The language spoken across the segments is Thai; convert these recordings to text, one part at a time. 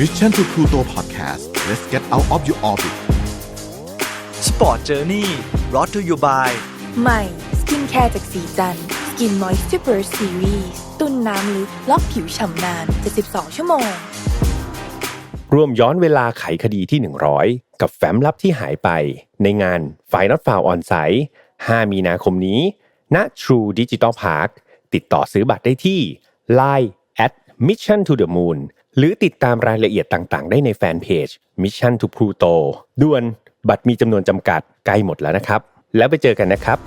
Mission to Pluto Podcast let's get out of your orbit Sport Journey brought to you by ใหม่สกินแคร์จากสีจันสกินมอยส์ u เ e อร์ซีรีส์ตุ้นน้ำลึกล็อกผิวฉ่ำนาน 72 ชั่วโมง ร่วมย้อนเวลาไขคดีที่ 100 กับแฟ้มลับที่หายไป ในงาน f i n a l f i l e On Site 5 มีนาคมนี้ ณ True Digital Park ติดต่อซื้อบัตรได้ที่ Line at Mission to the Moon หรือติดตามรายละเอียดต่างๆ ได้ในแฟนเพจ Mission to Pluto ด่วนบัตรมีจำนวนจำกัดใกล้หมดแล้วนะครับ แล้วไปเจอกันนะครับ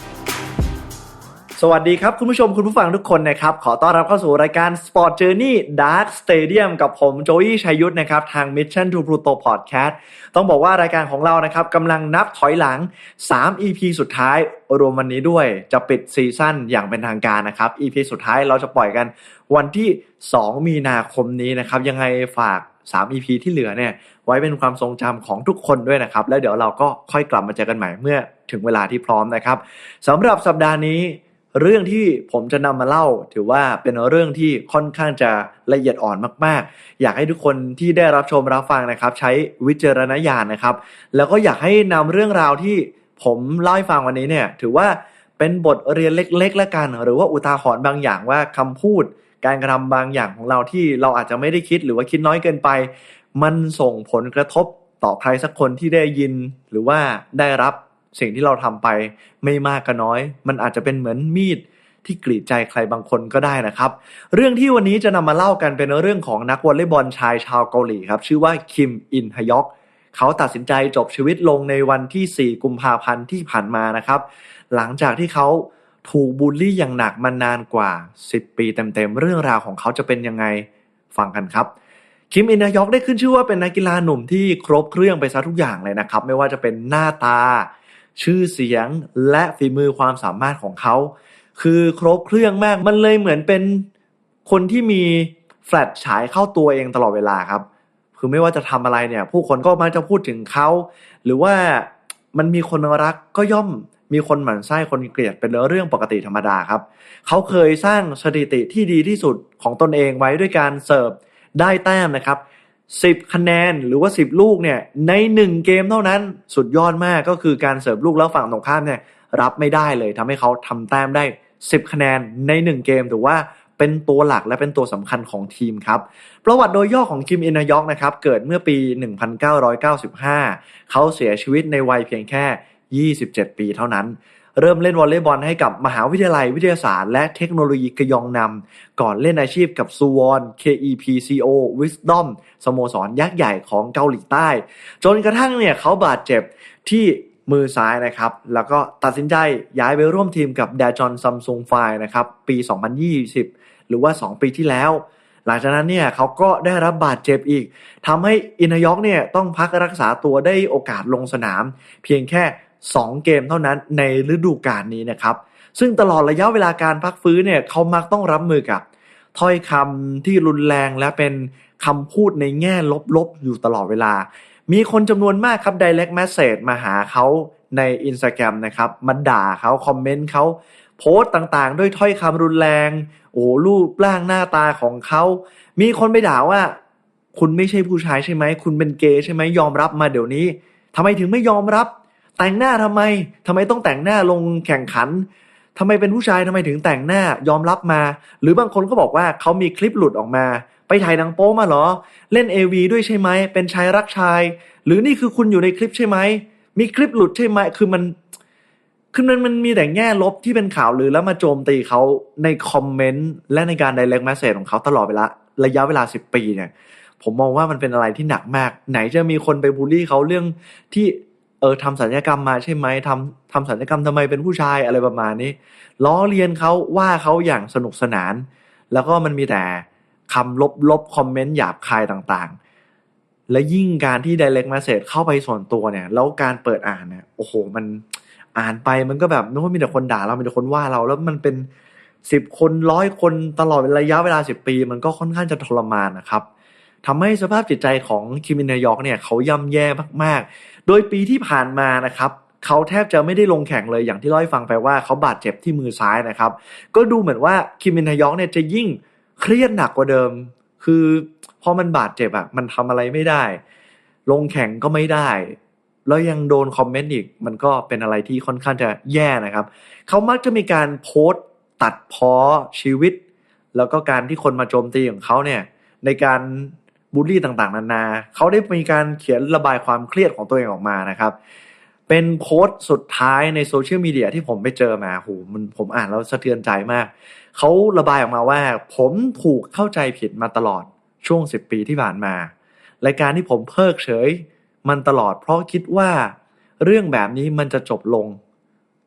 สวัสดีครับ คุณผู้ชมคุณผู้ฟังทุกคนนะครับ ขอต้อนรับเข้าสู่รายการ Sport Journey Dark Stadium กับผมโจยี่ชัยยุทธนะครับ ทาง Mission to Pluto Podcast ต้องบอกว่ารายการของเรานะครับกำลังนับถอยหลัง 3 EP สุดท้าย รวมวันนี้ด้วยจะปิดซีซั่นอย่างเป็นทางการนะครับ EP สุดท้ายเราจะปล่อยกันวันที่ 2 มีนาคมนี้นะครับยังไงฝาก 3 EP ที่เหลือเนี่ยไว้เป็นความทรงจำของทุกคนด้วยนะครับแล้วเดี๋ยวเราก็ค่อยกลับมาเจอกันใหม่เมื่อถึงเวลาที่พร้อมนะครับสำหรับสัปดาห์นี้ เรื่องที่ผมจะนำมาเล่า ถือว่าเป็นเรื่องที่ค่อนข้างจะละเอียดอ่อนมาก ๆ อยากให้ทุกคนที่ได้รับชมรับฟังนะครับ ใช้วิจารณญาณนะครับ แล้วก็อยากให้นำเรื่องราวที่ผมเล่าให้ฟังวันนี้เนี่ย ถือว่าเป็นบทเรียนเล็กๆแล้วกัน หรือว่าอุทาหรณ์บางอย่างว่าคำพูด การกระทำบางอย่างของเราที่เราอาจจะไม่ได้คิดหรือว่าคิดน้อยเกินไป มันส่งผลกระทบต่อใครสักคนที่ได้ยินหรือว่าได้รับ สิ่งที่เราทำไปไม่มากก็น้อย มันอาจจะเป็นเหมือนมีดที่กรีดใจใครบางคนก็ได้นะครับ เรื่องที่วันนี้จะนำมาเล่ากันเป็นเรื่องของนักวอลเลย์บอลชายชาวเกาหลีครับชื่อว่าคิมอินฮยอกเขาตัดสินใจจบชีวิตลงในวันที่ 4 กุมภาพันธ์ที่ผ่านมานะครับ หลังจากที่เขาถูกบูลลี่อย่างหนักมานานกว่า 10 ปีเต็มๆเรื่องราวของเขาจะเป็นยังไงฟังกันครับคิมอินฮยอกได้ขึ้นชื่อว่าเป็นนักกีฬาหนุ่มที่ครบเครื่องไปซะทุกอย่างเลยนะครับ ไม่ว่าจะเป็นหน้าตา ชื่อเสียงและฝีมือความสามารถของเขา คือครบเครื่องมากมันเลยเหมือนเป็นคนที่มีแฟลชฉายเข้าตัวเองตลอดเวลาครับ คือไม่ว่าจะทำอะไรเนี่ย ผู้คนก็มักจะพูดถึงเขา หรือว่ามันมีคนรักก็ย่อมมีคนหมั่นไส้คนเกลียดเป็นเรื่องปกติธรรมดาครับ เขาเคยสร้างสถิติที่ดีที่สุดของตนเองไว้ด้วยการเสิร์ฟได้แต้มนะครับ 10 คะแนนหรือว่า 10 ลูกเนี่ยใน 1 เกมเท่านั้นสุดยอดมากก็คือการเสิร์ฟลูกแล้วฝั่งตรงข้ามเนี่ยรับไม่ได้เลยทำให้เขาทำแต้มได้ 10 คะแนนใน 1 เกมถือว่าเป็นตัวหลักและเป็นตัวสำคัญของทีมครับ ประวัติโดยย่อของคิมอินยอกนะครับ เกิดเมื่อปี 1995 เขาเสียชีวิตในวัยเพียงแค่ 27 ปีเท่านั้น เริ่มเล่นวอลเลย์บอลให้กับมหาวิทยาลัยวิทยาศาสตร์และเทคโนโลยีกยองนำก่อนเล่นอาชีพกับซูวอน KEPCO Wisdom สโมสรยักษ์ใหญ่ของเกาหลีใต้ จนกระทั่งเนี่ยเขาบาดเจ็บที่มือซ้ายนะครับ แล้วก็ตัดสินใจย้ายไปร่วมทีมกับแดจอนซัมซุงไฟนะครับ ปี 2020 หรือว่า 2 ปีที่แล้ว หลังจากนั้นเนี่ยเขาก็ได้รับบาดเจ็บอีกทำให้อินยอกเนี่ยต้องพักรักษาตัวได้โอกาสลงสนาม เพียงแค่ 2 เกมเท่านั้นในฤดูกาลนี้นะครับ ซึ่งตลอดระยะเวลาการพักฟื้นเนี่ยเขามักต้องรับมือกับถ้อยคำที่รุนแรงและเป็นคำพูดในแง่ลบๆ อยู่ตลอดเวลา มีคนจำนวนมากครับ direct message มาหาเขาใน Instagram นะครับมาด่าเขาคอมเมนต์เขาโพสต์ต่างๆ ด้วยถ้อยคำรุนแรง โอ้รูปร่างหน้าตาของเขา มีคนไปด่าว่า คุณไม่ใช่ผู้ชายใช่ไหม คุณเป็นเกย์ใช่ไหมยอมรับมาเดี๋ยวนี้ทำไมถึงไม่ยอมรับ แต่งหน้าทำไมทำไมต้องแต่งหน้าลงแข่งขันทำไมเป็นผู้ชายทำไมถึงแต่งหน้ายอมรับมา หรือบางคนก็บอกว่าเขามีคลิปหลุดออกมา ไปถ่ายหนังโป๊มาเหรอ เล่น AV ด้วยใช่ไหมเป็นชายรักชาย หรือนี่คือคุณอยู่ในคลิปใช่ไหมมีคลิปหลุดใช่ไหมคือมันคือมันมันมีแต่แง่ลบที่เป็นข่าวลือแล้วมาโจมตีเขาในคอมเมนต์และในการ direct message ของเขาตลอดเวลาระยะเวลา10ปีเนี่ย ผมมองว่ามันเป็นอะไรที่หนักมาก ไหนจะมีคนไปบูลลี่เขาเรื่องที่ เออทำสัญญกรรมมาใช่ไหมทำทำสัญญกรรมทำไมเป็นผู้ชายอะไรประมาณนี้ ล้อเลียนเขาว่าเขาอย่างสนุกสนาน แล้วก็มันมีแต่คำลบลบคอมเมนต์หยาบคายต่างๆ และยิ่งการที่ direct message เข้าไปส่วนตัวเนี่ย แล้วการเปิดอ่านเนี่ยโอ้โหมันอ่านไปมันก็แบบนึกว่ามีแต่คนด่าเรามีแต่คนว่าเราแล้วมันเป็นสิบคนร้อยคนตลอดระยะเวลาสิบปี มันก็ค่อนข้างจะทรมานนะครับทำให้สภาพจิตใจของคิมินายอกเนี่ยเขาย่ำแย่มาก โดยปีที่ผ่านมานะครับเขาแทบจะไม่ได้ลงแข่งเลยอย่างที่เล่าให้ฟังไปว่าเขาบาดเจ็บที่มือซ้ายนะครับ ก็ดูเหมือนว่าคิมินายอกเนี่ยจะยิ่งเครียดหนักกว่าเดิม คือพอมันบาดเจ็บอะมันทำอะไรไม่ได้ ลงแข่งก็ไม่ได้ แล้วยังโดนคอมเมนต์อีก มันก็เป็นอะไรที่ค่อนข้างจะแย่นะครับ เขามักจะมีการโพสต์ตัดพ้อชีวิต แล้วก็การที่คนมาโจมตีของเขาเนี่ยในการ บูลลี่ต่างๆ นานา เขาได้มีการเขียนระบายความเครียดของตัวเองออกมานะครับ เป็นโพสต์สุดท้ายในโซเชียลมีเดียที่ผมไปเจอมาโหมันผมอ่านแล้วสะเทือนใจมาก เขาระบายออกมาว่า ผมถูกเข้าใจผิดมาตลอดช่วง 10 ปีที่ผ่านมารายการที่ผมเพิกเฉย มันตลอดเพราะคิดว่าเรื่องแบบนี้มันจะจบลง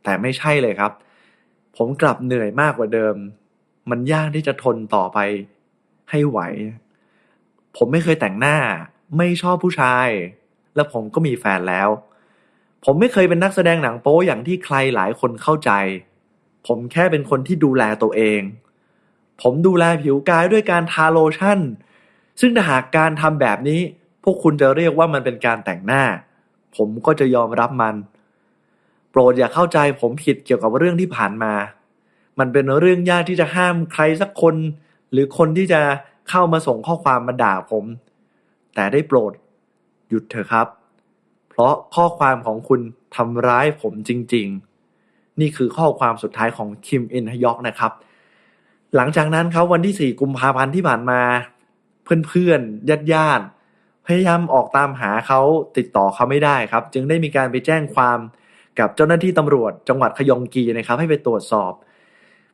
แต่ไม่ใช่เลยครับ ผมกลับเหนื่อยมากกว่าเดิม มันยากที่จะทนต่อไปให้ไหว ผมไม่เคยแต่งหน้า ไม่ชอบผู้ชาย และผมก็มีแฟนแล้ว ผมไม่เคยเป็นนักแสดงหนังโป๊อย่างที่ใครหลายคนเข้าใจ ผมแค่เป็นคนที่ดูแลตัวเอง ผมดูแลผิวกายด้วยการทาโลชั่น ซึ่งถ้าหากการทำแบบนี้ พวกคุณจะเรียกว่ามันเป็นการแต่งหน้า ผมก็จะยอมรับมัน โปรดอย่าเข้าใจผมผิดเกี่ยวกับเรื่องที่ผ่านมา มันเป็นเรื่องยากที่จะห้ามใครสักคน หรือคนที่จะ เข้ามาส่งข้อความมาด่าผม แต่ได้โปรด หยุดเถอะครับ เพราะข้อความของคุณทำร้ายผมจริง ๆ นี่คือข้อความสุดท้ายของคิมอินฮยอกนะครับ หลังจากนั้นครับวันที่ 4 กุมภาพันธ์ที่ผ่านมา เพื่อนๆญาติญาติพยายามออกตามหาเขาติดต่อเขาไม่ได้ครับ จึงได้มีการไปแจ้งความกับเจ้าหน้าที่ตำรวจจังหวัดขยองกีนะครับ ให้ไปตรวจสอบ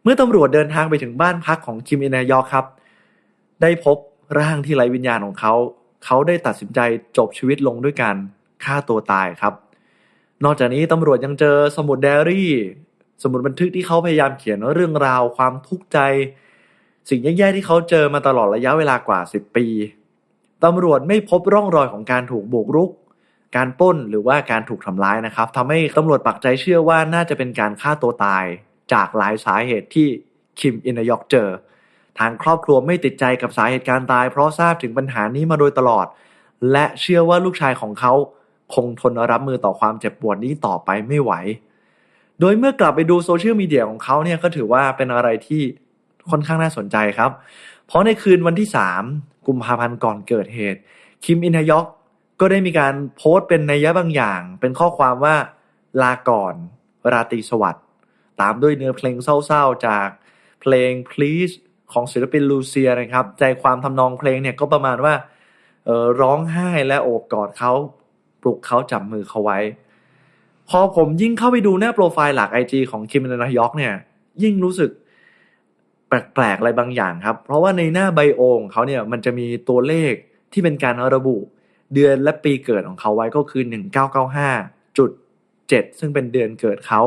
เมื่อตำรวจเดินทางไปถึงบ้านพักของคิมอินฮยอกครับ ได้พบร่างที่ไร้วิญญาณของเขา เขาได้ตัดสินใจจบชีวิตลงด้วยการฆ่าตัวตายครับ นอกจากนี้ตำรวจยังเจอสมุดไดอารี่ สมุดบันทึกที่เขาพยายามเขียนเรื่องราวความทุกข์ใจ สิ่งแย่ๆที่เขาเจอมาตลอดระยะเวลากว่า 10 ปีตำรวจไม่พบร่องรอยของการถูกบุกรุก การป้นหรือว่าการถูกทำร้ายนะครับทำให้ตำรวจปักใจเชื่อว่าน่าจะเป็นการฆ่าตัวตาย จากหลายสาเหตุที่คิมอินยอกเจอ ทางครอบครัวไม่ติดใจกับสาเหตุการตาย เพราะทราบถึงปัญหานี้มาโดยตลอด และเชื่อว่าลูกชายของเขาคงทนรับมือต่อความเจ็บปวดนี้ต่อไปไม่ไหว โดยเมื่อกลับไปดูโซเชียลมีเดียของเขาเนี่ยก็ถือว่าเป็นอะไรที่ค่อนข้างน่าสนใจครับ เพราะในคืนวันที่ 3 กุมภาพันธ์ก่อนเกิดเหตุ คิมอินฮยอกก็ได้มีการโพสต์เป็นนัยยะบางอย่าง เป็นข้อความว่าลาก่อน ราตรีสวัสดิ์ตามด้วยเนื้อเพลงเศร้าๆจากเพลง please ของศิลปินลูเซียนะครับ ใจความทำนองเพลงเนี่ยก็ประมาณว่าร้องไห้และโอบกอดเขาปลุกเขาจับมือเขาไว้ พอผมยิ่งเข้าไปดูหน้าโปรไฟล์หลัก IG ของคิมอินฮยอกเนี่ย ยิ่งรู้สึกแปลกๆอะไรบางอย่างครับ เพราะว่าในหน้าไบโอของเขาเนี่ยมันจะมีตัวเลขที่เป็นการระบุ เดือนและปีเกิดของเขาไว้ก็คือ 1995จุด7ซึ่งเป็นเดือนเกิดเขา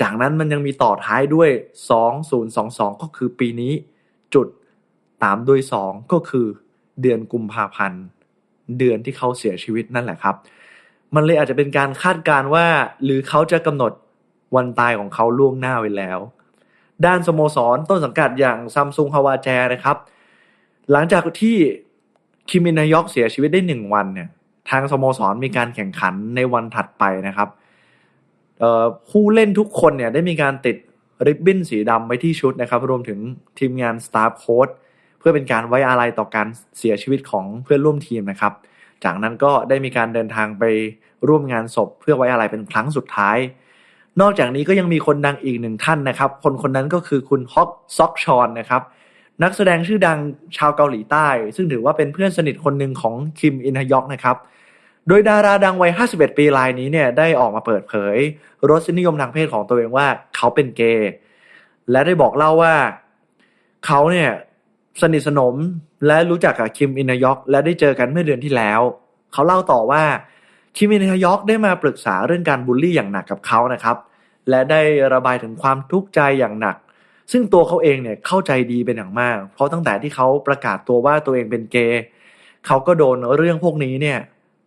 จากนั้นมันยังมีต่อท้ายด้วย 2022 ก็คือปีนี้ จุดตามด้วย 2 ก็คือ เดือนกุมภาพันธ์ เดือนที่เขาเสียชีวิตนั่นแหละครับ มันเลยอาจจะเป็นการคาดการ์ว่า หรือเขาจะกำหนดวันตายของเขาล่วงหน้าไว้แล้ว ด้านสโมสรต้นสังกัดอย่างซัมซุงฮาวาแจนะครับ หลังจากที่คิมินายอกเสียชีวิตได้หนึ่งวันเนี่ยทางสโมสรมีการแข่งขันในวันถัดไปนะครับผู้เล่นทุกคนเนี่ยได้มีการติด ริบบิ้นสีดำไว้ที่ชุดนะครับ รวมถึงทีมงานสตาฟโค้ดเพื่อเป็นการไว้อาลัยต่อการเสียชีวิตของเพื่อนร่วมทีมนะครับ จากนั้นก็ได้มีการเดินทางไปร่วมงานศพ เพื่อไว้อาลัยเป็นครั้งสุดท้าย นอกจากนี้ก็ยังมีคนดังอีกหนึ่งท่านนะครับ คนคนนั้นก็คือคุณฮอกซอกชอนนะครับนักแสดงชื่อดังชาวเกาหลีใต้ ซึ่งถือว่าเป็นเพื่อนสนิทคนหนึ่งของคิมอินฮยอกนะครับ โดยดาราดังวัย 51 ปีรายนี้เนี่ยได้ออกมาเปิดเผย รสนิยมทางเพศของตัวเองว่าเขาเป็นเกย์และได้บอกเล่าว่าเขาเนี่ยสนิทสนมและรู้จักกับคิมอินยอก และได้เจอกันเมื่อเดือนที่แล้ว เขาเล่าต่อว่าคิมอินยอกได้มาปรึกษาเรื่องการบูลลี่อย่างหนักกับเขานะครับ และได้ระบายถึงความทุกข์ใจอย่างหนัก ซึ่งตัวเขาเองเนี่ยเข้าใจดีเป็นอย่างมาก เพราะตั้งแต่ที่เขาประกาศตัวว่าตัวเองเป็นเกย์เขาก็โดนเรื่องพวกนี้เนี่ย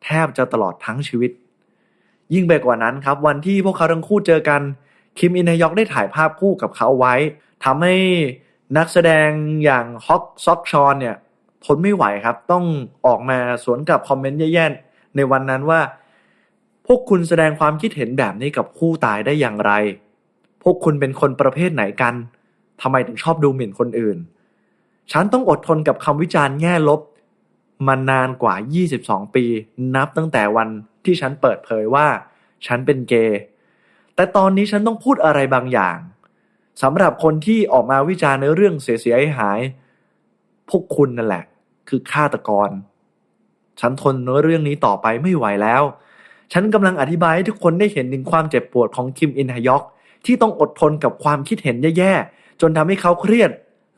แทบจะตลอดทั้งชีวิต ยิ่งไปกว่านั้นครับ วันที่พวกเขาทั้งคู่เจอกัน คิมอินฮยอกได้ถ่ายภาพคู่กับเขาไว้ทำให้นักแสดงอย่างฮอกซอกชอนเนี่ยทนไม่ไหวครับ ต้องออกมาสวนกับคอมเมนต์แย่ๆในวันนั้นว่า พวกคุณแสดงความคิดเห็นแบบนี้กับคู่ตายได้อย่างไร พวกคุณเป็นคนประเภทไหนกันทำไมถึงชอบดูหมิ่นคนอื่น ฉันต้องอดทนกับคำวิจารณ์แง่ลบ มานานกว่า 22 ปี นับตั้งแต่วันที่ฉันเปิดเผยว่า ฉันเป็นเกย์ แต่ตอนนี้ฉันต้องพูดอะไรบางอย่างสำหรับคนที่ออกมาวิจารณ์ในเรื่องเสียหาย พวกคุณนั่นแหละ คือฆาตกร ฉันทนเรื่องนี้ต่อไปไม่ไหวแล้ว ฉันกำลังอธิบายให้ทุกคนได้เห็นถึงความเจ็บปวดของคิมอินฮยอกที่ต้องอดทนกับความคิดเห็นแย่ๆ จนทำให้เขาเครียด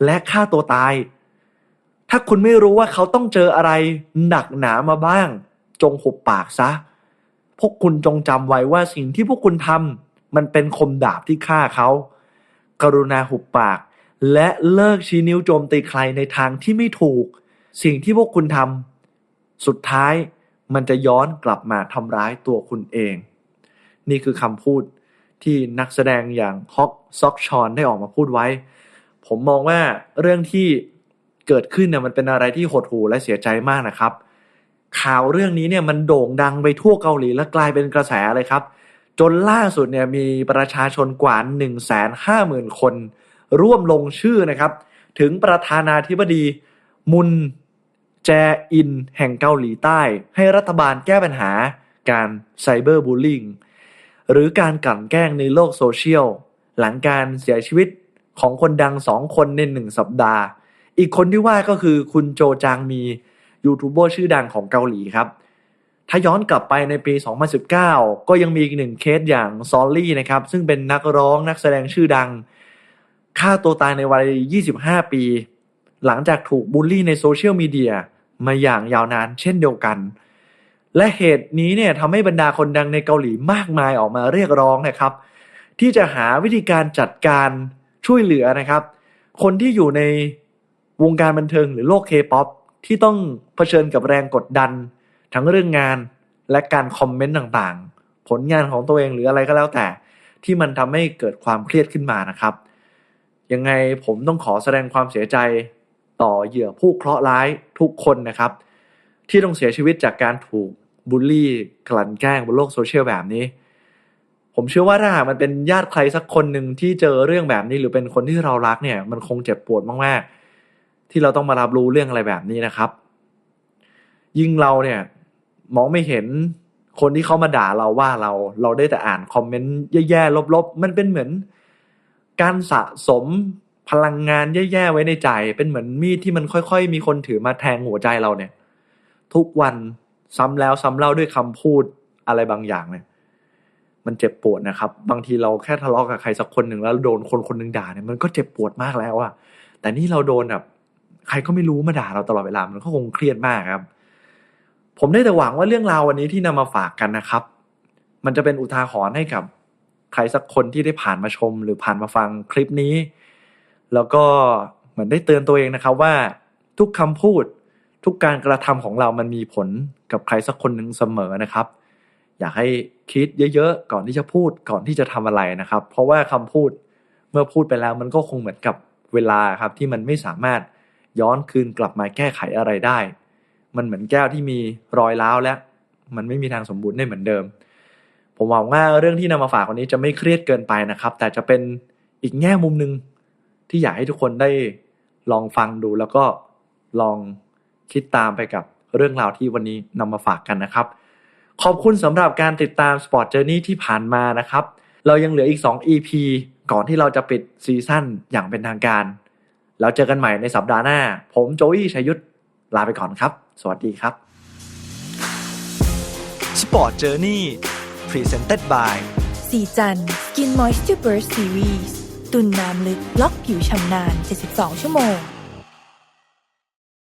และฆ่าตัวตาย ถ้าคุณไม่รู้ว่าเขาต้องเจออะไรหนักหนามาบ้าง จงหุบปากซะ พวกคุณจงจำไว้ว่าสิ่งที่พวกคุณทำมันเป็นคมดาบที่ฆ่าเขา กรุณาหุบปาก และเลิกชี้นิ้วโจมตีใครในทางที่ไม่ถูก สิ่งที่พวกคุณทำสุดท้ายมันจะย้อนกลับมาทำร้ายตัวคุณเอง นี่คือคำพูดที่นักแสดงอย่างฮอกซอกชอนได้ออกมาพูดไว้ ผมมองว่าเรื่องที่ เกิดขึ้นเนี่ยมันเป็นอะไรที่หดหู่และเสียใจมากนะครับ ข่าวเรื่องนี้เนี่ยมันโด่งดังไปทั่วเกาหลีและกลายเป็นกระแสเลยครับ จนล่าสุดเนี่ยมีประชาชนกว่า 1 5 0 0 0 0 คน ร่วมลงชื่อนะครับ ถึงประธานาธิบดีมุนแจอินแห่งเกาหลีใต้ ให้รัฐบาลแก้ปัญหาการไซเบอร์บูลลิงหรือการกลั่นแกล้งในโลกโซเชียล หลังการเสียชีวิตของคนดังสองคนในหนึ่งสัปดาห์ อีกคนที่ว่าก็คือคุณโจจางมียูทูบเบอร์ชื่อดังของเกาหลีครับ ถ้าย้อนกลับไปในปี 2019 ก็ยังมีอีกหนึ่งเคสอย่างซอลลี่นะครับ ซึ่งเป็นนักร้องนักแสดงชื่อดังฆ่าตัวตายในวัย 25 ปี หลังจากถูกบูลลี่ในโซเชียลมีเดียมาอย่างยาวนานเช่นเดียวกัน และเหตุนี้เนี่ยทำให้บรรดาคนดังในเกาหลีมากมายออกมาเรียกร้องนะครับ ที่จะหาวิธีการจัดการช่วยเหลือนะครับ คนที่อยู่ใน วงการบันเทิงหรือโลกเคป๊อปที่ต้องเผชิญกับแรงกดดัน ทั้งเรื่องงานและการคอมเมนต์ต่างๆ ผลงานของตัวเองหรืออะไรก็แล้วแต่ ที่มันทำให้เกิดความเครียดขึ้นมานะครับ ยังไงผมต้องขอแสดงความเสียใจต่อเหยื่อผู้เคราะห์ร้ายทุกคนนะครับ ที่ต้องเสียชีวิตจากการถูกบูลลี่กลั่นแกล้งบนโลกโซเชียลแบบนี้ ผมเชื่อว่าถ้าหากมันเป็นญาติใครสักคนหนึ่งที่เจอเรื่องแบบนี้หรือเป็นคนที่เรารักเนี่ย มันคงเจ็บปวดมากๆ ที่เราต้องมารับรู้เรื่องอะไรแบบนี้นะครับ ยิ่งเราเนี่ยมองไม่เห็นคนที่เขามาด่าเราว่าเราเราได้แต่อ่านคอมเมนต์แย่ๆลบๆ มันเป็นเหมือน การสะสมพลังงานแย่ๆไว้ในใจ เป็นเหมือนมีดที่มันค่อยๆ มีคนถือมาแทงหัวใจเราเนี่ย ทุกวันซ้ำแล้วซ้ำเล่าด้วยคำพูดอะไรบางอย่างเนี่ย มันเจ็บปวดนะครับ บางทีเราแค่ทะเลาะกับใครสักคนหนึ่งแล้วโดนคนคนหนึ่งด่าเนี่ยมันก็เจ็บปวดมากแล้วอะแต่นี่เราโดนแบบ ใครก็ไม่รู้มาด่าเราตลอดเวลามันก็คงเครียดมากครับ ผมได้แต่หวังว่าเรื่องราววันนี้ที่นำมาฝากกันนะครับ มันจะเป็นอุทาหรณ์ให้กับใครสักคนที่ได้ผ่านมาชม หรือผ่านมาฟังคลิปนี้ แล้วก็เหมือนได้เตือนตัวเองนะครับว่าทุกคำพูดทุกการกระทำของเรามันมีผลกับใครสักคนหนึ่งเสมอนะครับ อยากให้คิดเยอะๆ ก่อนที่จะพูดก่อนที่จะทำอะไรนะครับ เพราะว่าคำพูดเมื่อพูดไปแล้วมันก็คงเหมือนกับเวลาครับที่มันไม่สามารถ ย้อนคืนกลับมาแก้ไขอะไรได้ มันเหมือนแก้วที่มีรอยร้าวแล้วมันไม่มีทางสมบูรณ์ได้เหมือนเดิม ผมหวังว่าเรื่องที่นำมาฝากวันนี้จะไม่เครียดเกินไปนะครับ แต่จะเป็นอีกแง่มุมหนึ่งที่อยากให้ทุกคนได้ลองฟังดูแล้วก็ลองคิดตามไปกับเรื่องราวที่วันนี้นำมาฝากกันนะครับ ขอบคุณสำหรับการติดตาม Sport Journey ที่ผ่านมานะครับ เรายังเหลืออีก 2 EP ก่อนที่เราจะปิดซีซั่นอย่างเป็นทางการ แล้วเจอกันใหม่ในสัปดาห์หน้า ผมโจอี้ชัยยุทธลาไปก่อนครับ สวัสดีครับ Sport Journey Presented by สีจัน Skin Moisture Burst Series ตุนน้ำลึกล็อกผิวชำนาน 72 ชั่วโมง